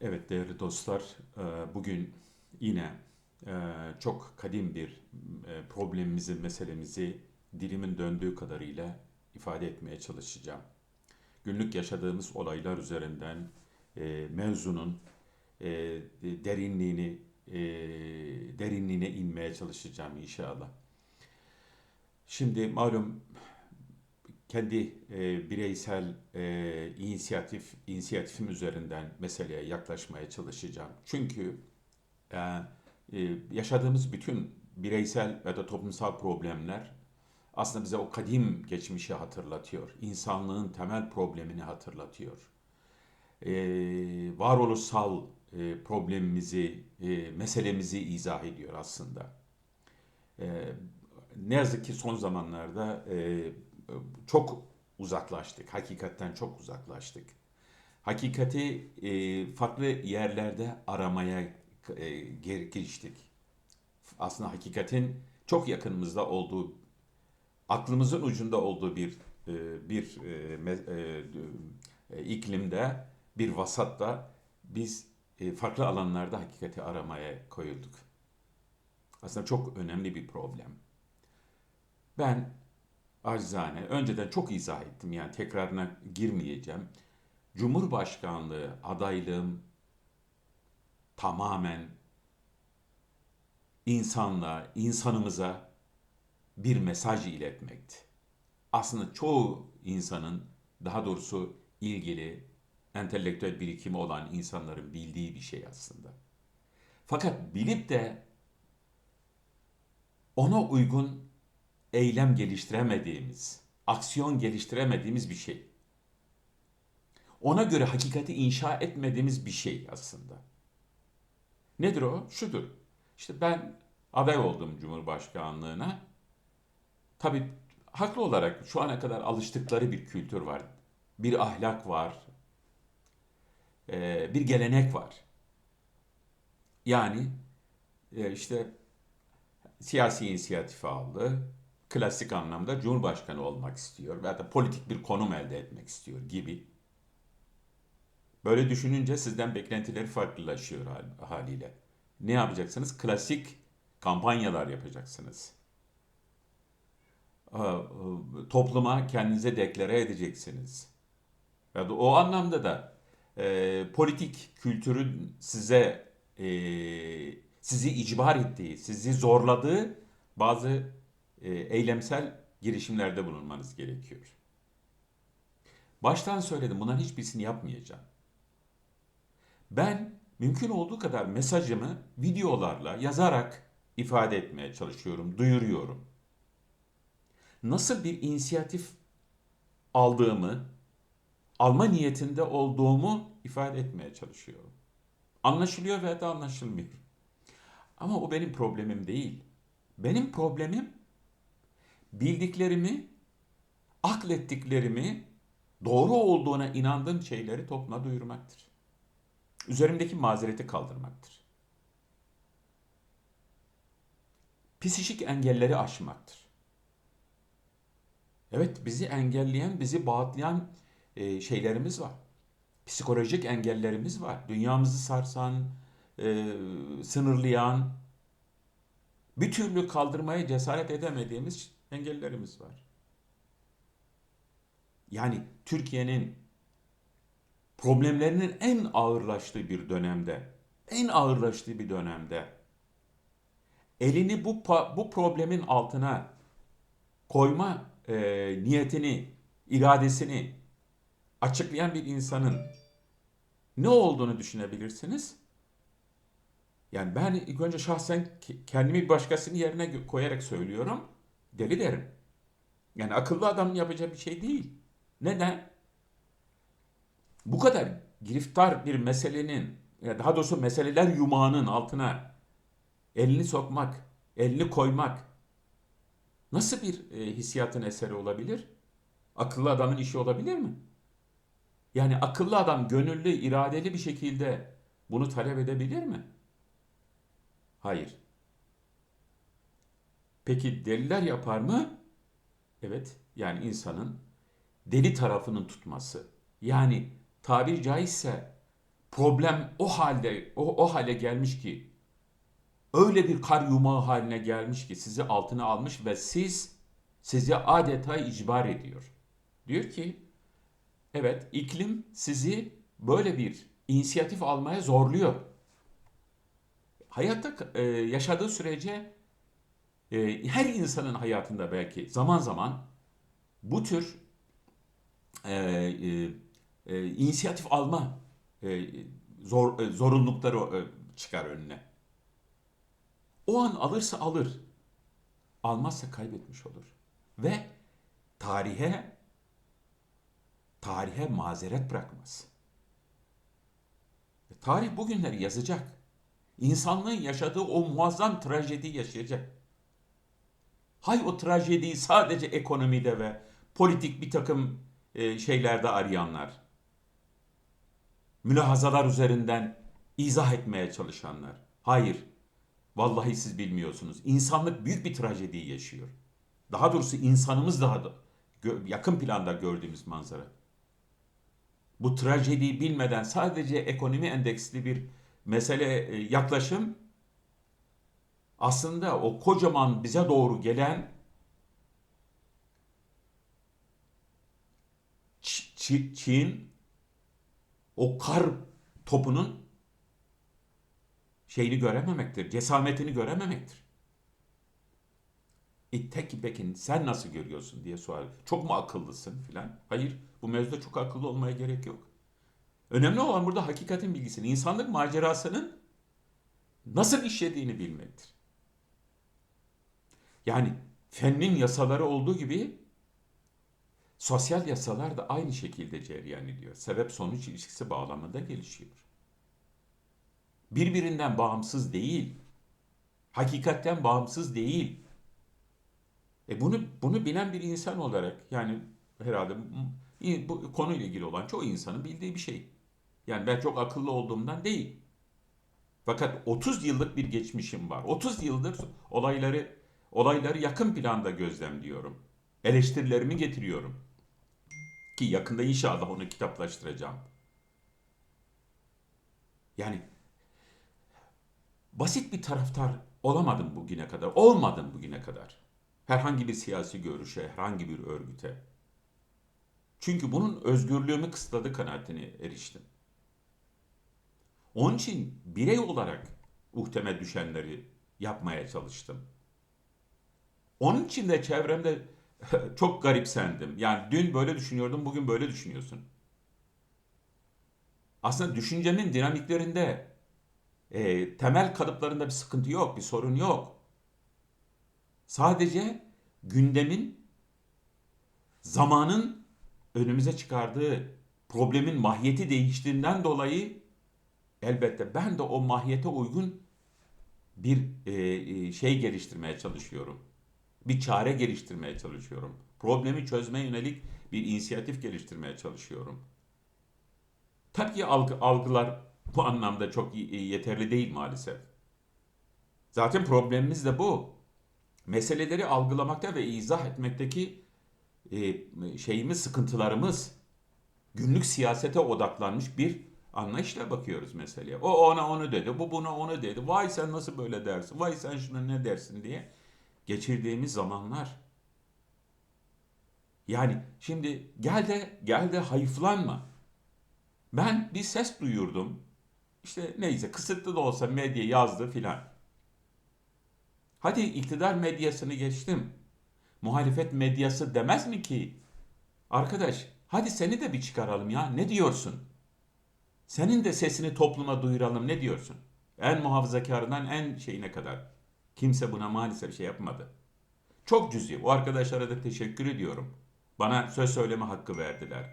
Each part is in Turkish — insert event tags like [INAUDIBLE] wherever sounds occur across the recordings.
Evet değerli dostlar, e, bugün yine e, çok kadim bir e, problemimizi, meselemizi dilimin döndüğü kadarıyla ifade etmeye çalışacağım. Günlük yaşadığımız olaylar üzerinden mevzunun derinliğini derinliğine inmeye çalışacağım inşallah. Şimdi malum kendi e, bireysel e, inisiyatif inisiyatifim üzerinden meseleye yaklaşmaya çalışacağım. Çünkü e, e, yaşadığımız bütün bireysel ve de toplumsal problemler aslında bize o kadim geçmişi hatırlatıyor. İnsanlığın temel problemini hatırlatıyor. E, varoluşsal e, problemimizi, e, meselemizi izah ediyor aslında. E, ne yazık ki son zamanlarda e, çok uzaklaştık. Hakikatten çok uzaklaştık. Hakikati e, farklı yerlerde aramaya e, giriştik. Aslında hakikatin çok yakınımızda olduğu, aklımızın ucunda olduğu bir e, bir e, e, iklimde, bir vasatta biz e, farklı alanlarda hakikati aramaya koyulduk. Aslında çok önemli bir problem. Ben acizane önceden çok izah ettim yani tekrarına girmeyeceğim. Cumhurbaşkanlığı adaylığım tamamen insanla, insanımıza bir mesaj iletmekti. Aslında çoğu insanın, daha doğrusu ilgili, entelektüel birikimi olan insanların bildiği bir şey aslında. Fakat bilip de ona uygun eylem geliştiremediğimiz, aksiyon geliştiremediğimiz bir şey. Ona göre hakikati inşa etmediğimiz bir şey aslında. Nedir o? Şudur. İşte ben aday oldum Cumhurbaşkanlığına. Tabii haklı olarak şu ana kadar alıştıkları bir kültür var. Bir ahlak var. Bir gelenek var. Yani işte siyasi inisiyatif aldı klasik anlamda Cumhurbaşkanı olmak istiyor veya da politik bir konum elde etmek istiyor gibi. Böyle düşününce sizden beklentileri farklılaşıyor haliyle. Ne yapacaksınız? Klasik kampanyalar yapacaksınız. Topluma kendinize deklare edeceksiniz. Ya da o anlamda da e, politik kültürün size e, sizi icbar ettiği, sizi zorladığı bazı eylemsel girişimlerde bulunmanız gerekiyor. Baştan söyledim bunların hiçbirisini yapmayacağım. Ben mümkün olduğu kadar mesajımı videolarla yazarak ifade etmeye çalışıyorum, duyuruyorum. Nasıl bir inisiyatif aldığımı, alma niyetinde olduğumu ifade etmeye çalışıyorum. Anlaşılıyor veya da anlaşılmıyor. Ama o benim problemim değil. Benim problemim bildiklerimi, aklettiklerimi, doğru olduğuna inandığım şeyleri topluma duyurmaktır. Üzerimdeki mazereti kaldırmaktır. Psişik engelleri aşmaktır. Evet bizi engelleyen, bizi bağlayan e, şeylerimiz var. Psikolojik engellerimiz var. Dünyamızı sarsan, e, sınırlayan, bir türlü kaldırmaya cesaret edemediğimiz engellerimiz var. Yani Türkiye'nin problemlerinin en ağırlaştığı bir dönemde, en ağırlaştığı bir dönemde elini bu bu problemin altına koyma e, niyetini, iradesini açıklayan bir insanın ne olduğunu düşünebilirsiniz? Yani ben ilk önce şahsen kendimi başkasının yerine koyarak söylüyorum. Deli derim. Yani akıllı adamın yapacağı bir şey değil. Neden? Bu kadar giriftar bir meselenin, daha doğrusu meseleler yumağının altına elini sokmak, elini koymak nasıl bir e, hissiyatın eseri olabilir? Akıllı adamın işi olabilir mi? Yani akıllı adam gönüllü, iradeli bir şekilde bunu talep edebilir mi? Hayır. Peki deliler yapar mı? Evet, yani insanın deli tarafının tutması. Yani tabiri caizse problem o halde o, o hale gelmiş ki öyle bir kar yumağı haline gelmiş ki sizi altına almış ve siz sizi adeta icbar ediyor. Diyor ki evet iklim sizi böyle bir inisiyatif almaya zorluyor. Hayatta e, yaşadığı sürece e, her insanın hayatında belki zaman zaman bu tür e, e, e, inisiyatif alma e, zor e, zorunlulukları e, çıkar önüne. O an alırsa alır. Almazsa kaybetmiş olur. Ve tarihe tarihe mazeret bırakmaz. Tarih bugünleri yazacak. İnsanlığın yaşadığı o muazzam trajediyi yaşayacak. Hay o trajediyi sadece ekonomide ve politik bir takım e, şeylerde arayanlar. Mülahazalar üzerinden izah etmeye çalışanlar. Hayır. Vallahi siz bilmiyorsunuz. İnsanlık büyük bir trajediyi yaşıyor. Daha doğrusu insanımız daha da yakın planda gördüğümüz manzara. Bu trajediyi bilmeden sadece ekonomi endeksli bir mesele e, yaklaşım aslında o kocaman bize doğru gelen Çin o kar topunun şeyini görememektir, cesametini görememektir. E tek Pekin sen nasıl görüyorsun diye sorar. Çok mu akıllısın filan? Hayır, bu mevzuda çok akıllı olmaya gerek yok. Önemli olan burada hakikatin bilgisini, insanlık macerasının nasıl işlediğini bilmektir. Yani fennin yasaları olduğu gibi sosyal yasalar da aynı şekilde cereyan ediyor. Sebep sonuç ilişkisi bağlamında gelişiyor. Birbirinden bağımsız değil. Hakikatten bağımsız değil. E bunu bunu bilen bir insan olarak yani herhalde bu- konuyla ilgili olan çoğu insanın bildiği bir şey. Yani ben çok akıllı olduğumdan değil. Fakat 30 yıllık bir geçmişim var. 30 yıldır olayları olayları yakın planda gözlemliyorum. Eleştirilerimi getiriyorum. Ki yakında inşallah onu kitaplaştıracağım. Yani basit bir taraftar olamadım bugüne kadar. Olmadım bugüne kadar. Herhangi bir siyasi görüşe, herhangi bir örgüte. Çünkü bunun özgürlüğümü kısıtladı kanaatine eriştim. Onun için birey olarak uhteme düşenleri yapmaya çalıştım. Onun için de çevremde [LAUGHS] çok garipsendim. Yani dün böyle düşünüyordum, bugün böyle düşünüyorsun. Aslında düşüncenin dinamiklerinde, e, temel kalıplarında bir sıkıntı yok, bir sorun yok. Sadece gündemin, zamanın önümüze çıkardığı problemin mahiyeti değiştiğinden dolayı elbette ben de o mahiyete uygun bir e, e, şey geliştirmeye çalışıyorum. Bir çare geliştirmeye çalışıyorum. Problemi çözmeye yönelik bir inisiyatif geliştirmeye çalışıyorum. Tabii ki algı, algılar bu anlamda çok yeterli değil maalesef. Zaten problemimiz de bu. Meseleleri algılamakta ve izah etmekteki e, şeyimiz, sıkıntılarımız günlük siyasete odaklanmış bir anlayışla bakıyoruz meseleye. O ona onu dedi, bu buna onu dedi. Vay sen nasıl böyle dersin, vay sen şuna ne dersin diye geçirdiğimiz zamanlar. Yani şimdi gel de gel de hayıflanma. Ben bir ses duyurdum. İşte neyse kısıtlı da olsa medya yazdı filan. Hadi iktidar medyasını geçtim. Muhalefet medyası demez mi ki? Arkadaş hadi seni de bir çıkaralım ya. Ne diyorsun? Senin de sesini topluma duyuralım. Ne diyorsun? En muhafazakarından en şeyine kadar. Kimse buna maalesef şey yapmadı. Çok cüzi. O arkadaşlara da teşekkür ediyorum. Bana söz söyleme hakkı verdiler.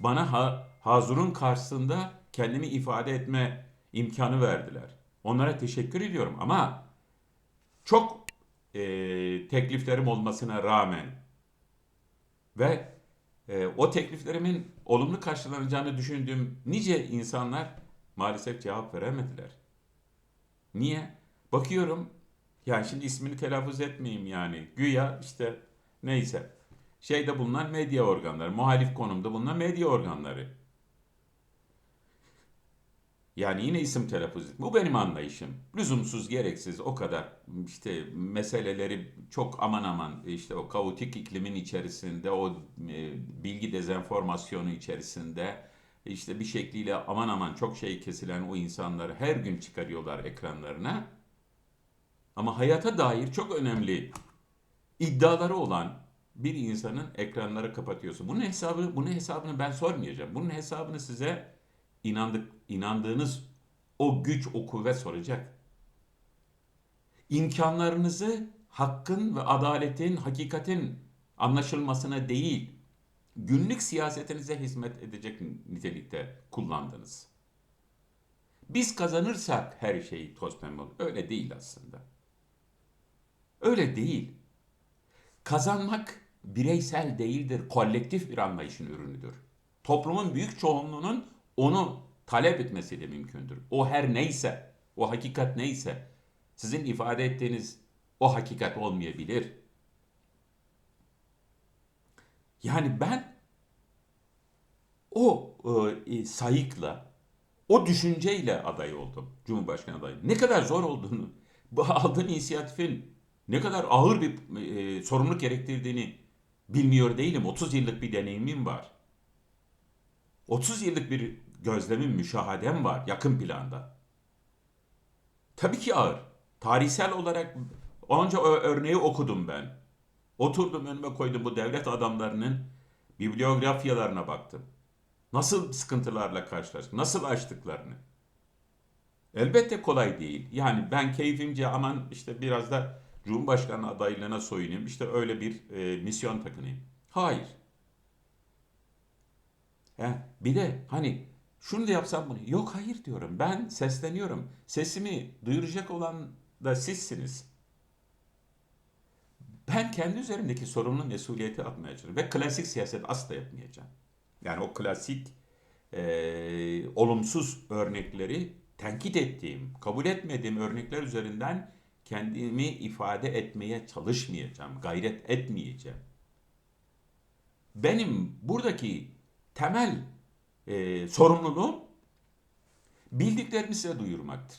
Bana ha, Hazur'un karşısında kendimi ifade etme imkanı verdiler. Onlara teşekkür ediyorum ama çok e, tekliflerim olmasına rağmen ve e, o tekliflerimin olumlu karşılanacağını düşündüğüm nice insanlar maalesef cevap veremediler. Niye? Bakıyorum yani şimdi ismini telaffuz etmeyeyim yani. Güya işte neyse. Şeyde bulunan medya organları, muhalif konumda bulunan medya organları. Yani yine isim telaffuz etme. Bu benim anlayışım. Lüzumsuz, gereksiz o kadar işte meseleleri çok aman aman işte o kaotik iklimin içerisinde, o e, bilgi dezenformasyonu içerisinde işte bir şekliyle aman aman çok şey kesilen o insanları her gün çıkarıyorlar ekranlarına. Ama hayata dair çok önemli iddiaları olan bir insanın ekranları kapatıyorsun. Bunun hesabını, bunun hesabını ben sormayacağım. Bunun hesabını size inandık, inandığınız o güç, o kuvvet soracak. İmkanlarınızı hakkın ve adaletin, hakikatin anlaşılmasına değil, günlük siyasetinize hizmet edecek nitelikte kullandınız. Biz kazanırsak her şey toz pembe olur. Öyle değil aslında. Öyle değil. Kazanmak bireysel değildir, kolektif bir anlayışın ürünüdür. Toplumun büyük çoğunluğunun onu talep etmesi de mümkündür. O her neyse, o hakikat neyse, sizin ifade ettiğiniz o hakikat olmayabilir. Yani ben o e, sayıkla, o düşünceyle aday oldum. Cumhurbaşkanı adayı. Ne kadar zor olduğunu, bu aldığım inisiyatifin ne kadar ağır bir e, sorumluluk gerektirdiğini bilmiyor değilim. 30 yıllık bir deneyimim var. 30 yıllık bir gözlemim, müşahadem var yakın planda. Tabii ki ağır. Tarihsel olarak onca örneği okudum ben. Oturdum önüme koydum bu devlet adamlarının bibliografyalarına baktım. Nasıl sıkıntılarla karşılaştık, nasıl açtıklarını. Elbette kolay değil. Yani ben keyfimce aman işte biraz da Cumhurbaşkanı adaylığına soyunayım, işte öyle bir e, misyon takınayım. Hayır. He, bir de hani şunu da yapsam bunu. Yok hayır diyorum. Ben sesleniyorum. Sesimi duyuracak olan da sizsiniz. Ben kendi üzerimdeki sorumlu mesuliyeti atmaya çalışıyorum. Ve klasik siyaset asla yapmayacağım. Yani o klasik e, olumsuz örnekleri tenkit ettiğim, kabul etmediğim örnekler üzerinden kendimi ifade etmeye çalışmayacağım, gayret etmeyeceğim. Benim buradaki temel e, sorumluluğum bildiklerimi size duyurmaktır.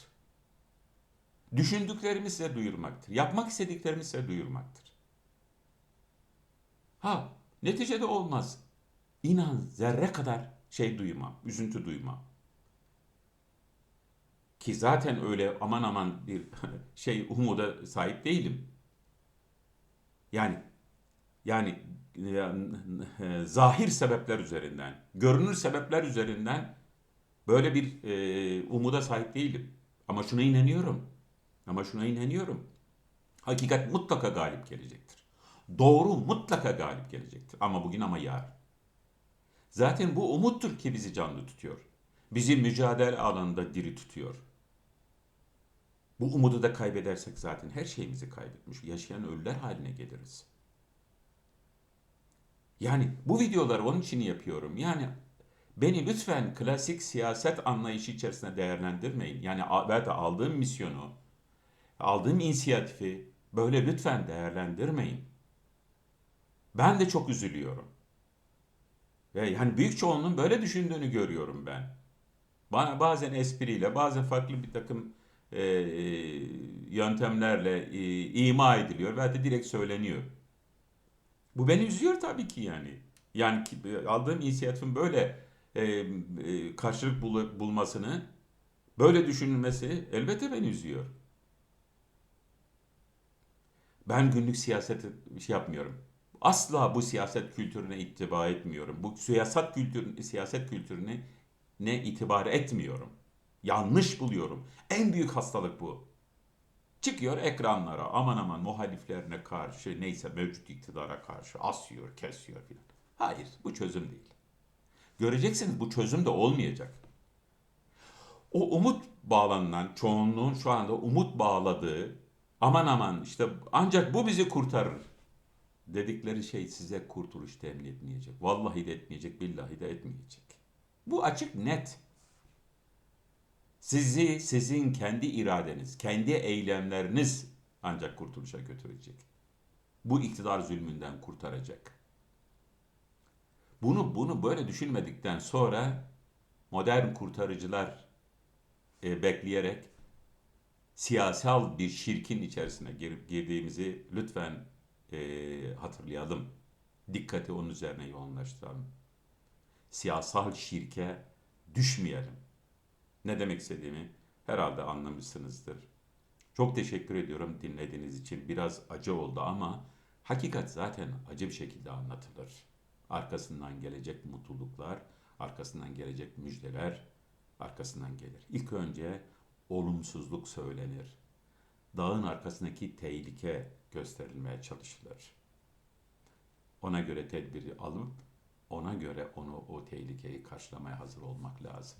Düşündüklerimi size duyurmaktır. Yapmak istediklerimi size duyurmaktır. Ha, neticede olmaz. İnan zerre kadar şey duymam, üzüntü duymam. Ki zaten öyle aman aman bir [LAUGHS] şey umuda sahip değilim. Yani yani e, zahir sebepler üzerinden, görünür sebepler üzerinden böyle bir e, umuda sahip değilim. Ama şuna inanıyorum. Ama şuna inanıyorum. Hakikat mutlaka galip gelecektir. Doğru mutlaka galip gelecektir. Ama bugün ama yarın. Zaten bu umuttur ki bizi canlı tutuyor. Bizi mücadele alanında diri tutuyor. Bu umudu da kaybedersek zaten her şeyimizi kaybetmiş, yaşayan ölüler haline geliriz. Yani bu videoları onun için yapıyorum. Yani beni lütfen klasik siyaset anlayışı içerisinde değerlendirmeyin. Yani ben aldığım misyonu, aldığım inisiyatifi böyle lütfen değerlendirmeyin. Ben de çok üzülüyorum. Ve yani büyük çoğunluğun böyle düşündüğünü görüyorum ben. Bana bazen espriyle, bazen farklı bir takım e, yöntemlerle e, ima ediliyor ve de direkt söyleniyor. Bu beni üzüyor tabii ki yani. Yani aldığım inisiyatifin böyle e, e, karşılık bul bulmasını, böyle düşünülmesi elbette beni üzüyor. Ben günlük siyaseti şey yapmıyorum. Asla bu siyaset kültürüne itibar etmiyorum. Bu siyaset kültürü siyaset kültürüne ne itibar etmiyorum. Yanlış buluyorum. En büyük hastalık bu. Çıkıyor ekranlara aman aman muhaliflerine karşı neyse mevcut iktidara karşı asıyor, kesiyor filan. Hayır bu çözüm değil. Göreceksiniz bu çözüm de olmayacak. O umut bağlanılan çoğunluğun şu anda umut bağladığı aman aman işte ancak bu bizi kurtarır dedikleri şey size kurtuluş temin etmeyecek. Vallahi de etmeyecek, billahi de etmeyecek. Bu açık net. Sizi sizin kendi iradeniz, kendi eylemleriniz ancak kurtuluşa götürecek. Bu iktidar zulmünden kurtaracak. Bunu bunu böyle düşünmedikten sonra modern kurtarıcılar e, bekleyerek siyasal bir şirkin içerisine girip girdiğimizi lütfen e, hatırlayalım. Dikkati onun üzerine yoğunlaştıralım. Siyasal şirke düşmeyelim. Ne demek istediğimi herhalde anlamışsınızdır. Çok teşekkür ediyorum dinlediğiniz için. Biraz acı oldu ama hakikat zaten acı bir şekilde anlatılır. Arkasından gelecek mutluluklar, arkasından gelecek müjdeler, arkasından gelir. İlk önce olumsuzluk söylenir. Dağın arkasındaki tehlike gösterilmeye çalışılır. Ona göre tedbiri alıp ona göre onu o tehlikeyi karşılamaya hazır olmak lazım.